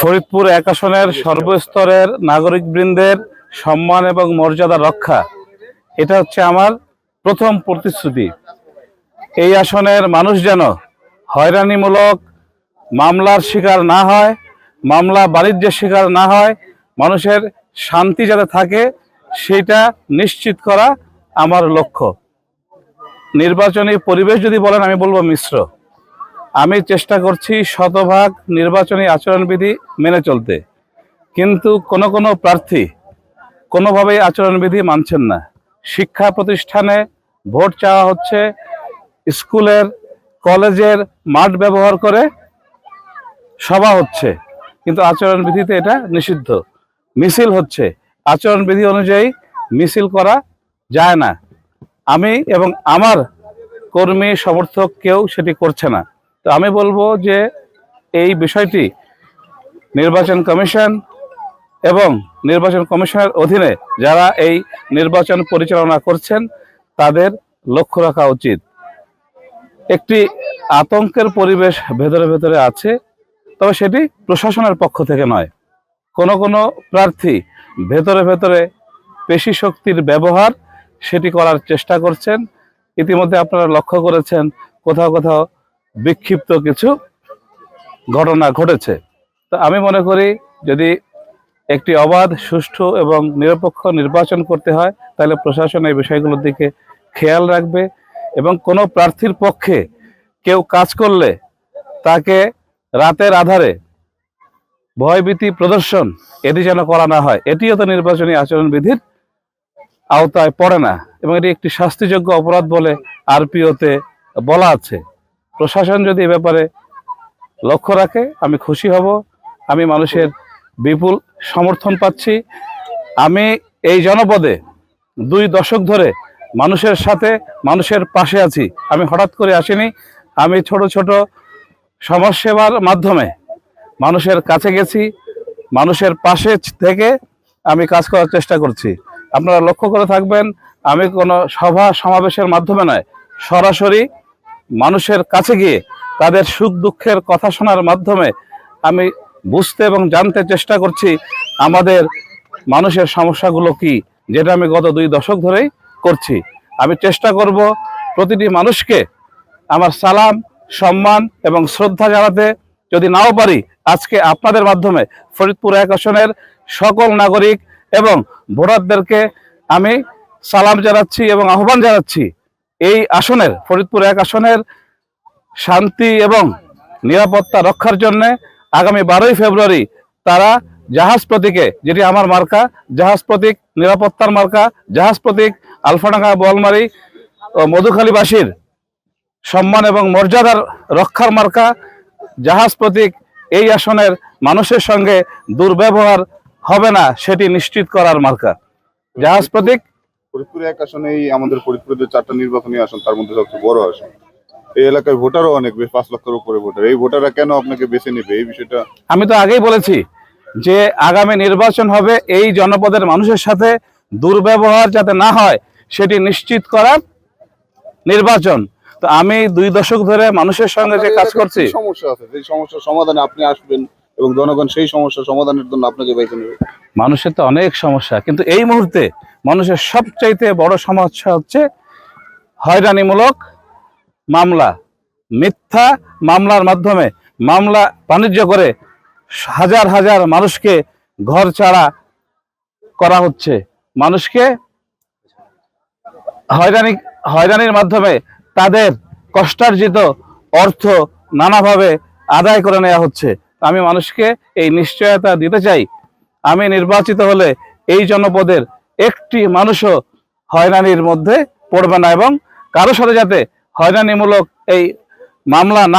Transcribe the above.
ফরিদপুর এক আসনের সর্বস্তরের নাগরিকবৃন্দের সম্মান এবং মর্যাদা রক্ষা। এটা হচ্ছে আমার প্রথম প্রতিশ্রুতি। এই আসনের মানুষ যেন হয়রানিমূলক মামলার শিকার না হয়, মামলা বাণিজ্যের শিকার না হয়, মানুষের শান্তি যাতে থাকে, সেটা নিশ্চিত করা আমার লক্ষ্য। নির্বাচনী পরিবেশ যদি বলেন, আমি বলব মিশ্র। আমি চেষ্টা করছি শতভাগ নির্বাচনী আচরণবিধি মেনে চলতে। কিন্তু কোনো কোনো প্রার্থী কোনোভাবেই আচরণবিধি মানছেন না। শিক্ষা প্রতিষ্ঠানে ভোট চাওয়া হচ্ছে স্কুলের, কলেজের মাঠ ব্যবহার করে সভা হচ্ছে। কিন্তু আচরণবিধিতে এটা নিষিদ্ধ। মিছিল হচ্ছে। আচরণবিধি অনুযায়ী মিছিল করা যায় না। আমি এবং আমার কর্মী সমর্থক কেউ সেটি করছে না। তো আমি বলব যে এই বিষয়টি নির্বাচন কমিশন এবং নির্বাচন কমিশনের অধীনে যারা এই নির্বাচন পরিচালনা করছেন, তাদের লক্ষ্য রাখা উচিত। একটি আতঙ্কের পরিবেশ ভেতরে ভেতরে আছে, তবে সেটি প্রশাসনের পক্ষ থেকে নয়। কোনো কোনো প্রার্থী ভেতরে ভেতরে পেশি শক্তির ব্যবহার সেটি করার চেষ্টা করছেন। ইতিমধ্যে আপনারা লক্ষ্য করেছেন, কোথাও কোথাও বিক্ষিপ্ত কিছু ঘটনা ঘটেছে। তো আমি মনে করি যদি একটি অবাধ, সুষ্ঠু এবং নিরপেক্ষ নির্বাচন করতে হয়, তাহলে প্রশাসন এই বিষয়গুলোর দিকে খেয়াল রাখবে এবং কোনো প্রার্থীর পক্ষে কেউ কাজ করলে তাকে রাতের আধারে ভয়ভীতি প্রদর্শন এটি যেন করা না হয়। এটিও তো নির্বাচনী আচরণবিধির আওতায় পড়ে না এবং এটি একটি শাস্তিযোগ্য অপরাধ বলে আরপিওতে বলা আছে। প্রশাসন যদি এ ব্যাপারে লক্ষ্য রাখে, আমি খুশি হব। আমি মানুষের বিপুল সমর্থন পাচ্ছি। আমি এই জনপদে দুই দশক ধরে মানুষের সাথে, মানুষের পাশে আছি। আমি হঠাৎ করে আসিনি। আমি ছোট ছোট সমাজসেবার মাধ্যমে মানুষের কাছে গেছি। মানুষের পাশে থেকে আমি কাজ করার চেষ্টা করছি। আপনারা লক্ষ্য করে থাকবেন, আমি কোনো সভা, সমাবেশের মাধ্যমে নয়, সরাসরি মানুষের কাছে গিয়ে তাদের সুখ দুঃখের কথা শোনার মাধ্যমে আমি বুঝতে এবং জানতে চেষ্টা করছি, আমাদের মানুষের সমস্যাগুলো কি, যেটা আমি গত দুই দশক ধরেই করছি। আমি চেষ্টা করব প্রতিটি মানুষকে আমার সালাম, সম্মান এবং শ্রদ্ধা জানাতে। যদি নাও পারি, আজকে আপনাদের মাধ্যমে ফরিদপুর এক আসনের সকল নাগরিক এবং ভোটারদেরকে আমি সালাম জানাচ্ছি এবং আহ্বান জানাচ্ছি। এই আসনের, ফরিদপুর এক আসনের শান্তি এবং নিরাপত্তা রক্ষার জন্য আগামী বারোই ফেব্রুয়ারি তারা জাহাজ প্রতীকে, যেটি আমার মার্কা, জাহাজ প্রতীক, নিরাপত্তার মার্কা, জাহাজ প্রতীক, আলফাডাঙ্গা বলমারি ও মধুখালীবাসীর সম্মান এবং মর্যাদার রক্ষার মার্কা, জাহাজ প্রতীক এই আসনের মানুষের সঙ্গে দুর্ব্যবহার হবে না, সেটি নিশ্চিত করার মার্কা। জাহাজ প্রতীক ফরিদপুর এক আসনেই আমাদের ফরিদপুরের যে চারটা নির্বাচনী আসন তার মধ্যে সবচেয়ে বড় আসন। এই এলাকায় ভোটারও অনেক বেশ পাঁচ লক্ষের উপরে ভোটার। এই ভোটাররা কেন আপনাকে বেছে নেবে? এই বিষয়টা আমি তো আগেই বলেছি যে আগামী নির্বাচন হবে এই জনপদের মানুষের সাথে দুর্ব্যবহার যাতে না হয় সেটি নিশ্চিত করার নির্বাচন। তো আমি দুই দশক ধরে মানুষের সঙ্গে যে কাজ করছি সমস্যা আছে? সেই সমস্যার সমাধানে আপনি আসবেন এবং জনগণ সেই সমস্যা সমাধানের জন্য আপনাকে বেছে নেবে। মানুষের তো অনেক সমস্যা, কিন্তু এই মুহূর্তে মানুষের সবচাইতে বড় সমস্যা হচ্ছে হয়রানিমূলক মামলা, মিথ্যা মামলার মাধ্যমে মামলা বাণিজ্য করে হাজার হাজার মানুষকে ঘর ছাড়া করা হচ্ছে। মানুষকে হয়রানি, হয়রানির মাধ্যমে তাদের কষ্টার্জিত অর্থ নানাভাবে আদায় করে নেওয়া হচ্ছে। আমি মানুষকে এই নিশ্চয়তা দিতে চাই। আমি নির্বাচিত হলে এই জনপদের একটি মানুষও হয়রানির মধ্যে পড়বে না এবং কারও সাথে যাতে হয়রানিমূলক এই মামলা না